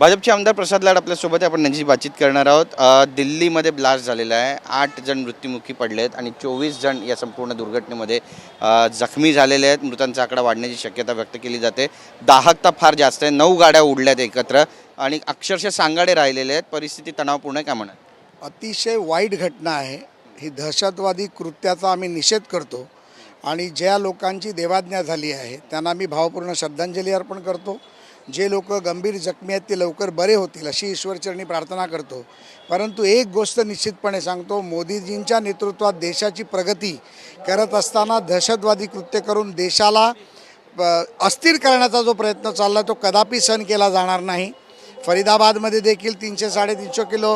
भाजपचे आमदार प्रसाद लाड आपल्यासोबत आपण त्यांची बातचीत करणार आहोत. दिल्लीमध्ये ब्लास्ट झालेला आहे. आठ जण मृत्युमुखी पडले आहेत आणि चोवीस जण या संपूर्ण दुर्घटनेमध्ये जखमी झालेले आहेत. मृतांचा आकडा वाढण्याची शक्यता व्यक्त केली जाते. दाहकता फार जास्त आहे. नऊ गाड्या उडल्यात एकत्र आणि अक्षरशः सांगाडे राहिलेले आहेत. परिस्थिती तणावपूर्ण आहे का म्हणा? अतिशय वाईट घटना आहे. ही दहशतवादी कृत्याचा आम्ही निषेध करतो आणि ज्या लोकांची देवाज्ञा झाली आहे त्यांना मी भावपूर्ण श्रद्धांजली अर्पण करतो. जे लोक गंभीर जखमी आहेत ते लवकर बरे होतील अशी ईश्वरचरणी प्रार्थना करतो. परंतु एक गोष्ट निश्चितपणे सांगतो मोदीजींच्या नेतृत्वात देशाची प्रगती करत असताना दहशतवादी कृत्य करून देशाला अस्थिर करण्याचा जो प्रयत्न चालला तो कदापि सहन केला जाणार नाही. फरीदाबादमध्ये देखील तीनशे साडेतीनशे किलो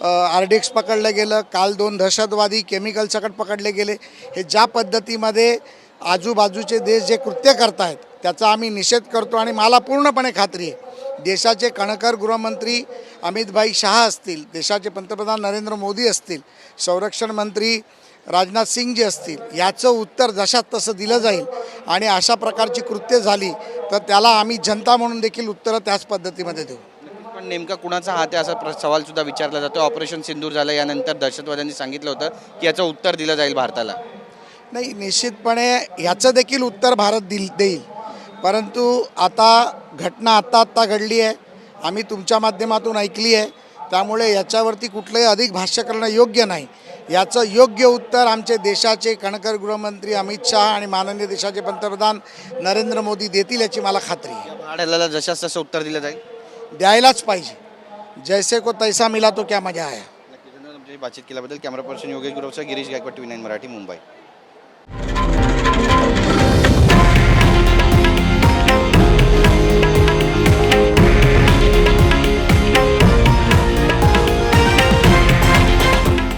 आर डी एक्स पकडलं गेलं. काल दोन दहशतवादी केमिकल सकट पकडले गेले. हे ज्या पद्धतीमध्ये आजूबाजूचे देश जे कृत्य करतायत त्याचा आम्ही निषेध करतो आणि मला पूर्णपणे खात्री आहे. देशाचे कणकर गृहमंत्री अमितभाई शहा असतील देशाचे पंतप्रधान नरेंद्र मोदी असतील संरक्षण मंत्री राजनाथ सिंग जे असतील याचं उत्तर जशात तसं दिलं जाईल आणि अशा प्रकारची कृत्य झाली तर त्याला आम्ही जनता म्हणून देखील उत्तरं त्याच पद्धतीमध्ये देऊ. पण नेमका कुणाचा हात आहे असा प्र विचारला जातो. ऑपरेशन सिंदूर झालं यानंतर दहशतवाद्यांनी सांगितलं होतं की याचं उत्तर दिलं जाईल भारताला. नाही निश्चितपणे ह्याचं देखील उत्तर भारत दिल देईल. परंतु आता घटना आत्ता आत्ता घडली आहे. आम्ही तुमच्या माध्यमातून ऐकली आहे. त्यामुळे याच्यावरती कुठलंही अधिक भाष्य करणं योग्य नाही. याचं योग्य उत्तर आमचे देशाचे कणकर गृहमंत्री अमित शहा आणि माननीय देशाचे पंतप्रधान नरेंद्र मोदी देतील याची मला खात्री आहे. भाड्याला जशास तसं उत्तर दिलं जाईल? द्यायलाच पाहिजे. जैसे को तैसा मिला तो क्या मजा आया. नक्कीच धन्यवाद आमच्याशी बातचीत केल्याबद्दल. कॅमेरा पर्सन योगेश गुरवसह गिरीश गायकवाड टी नाईन मराठी मुंबई.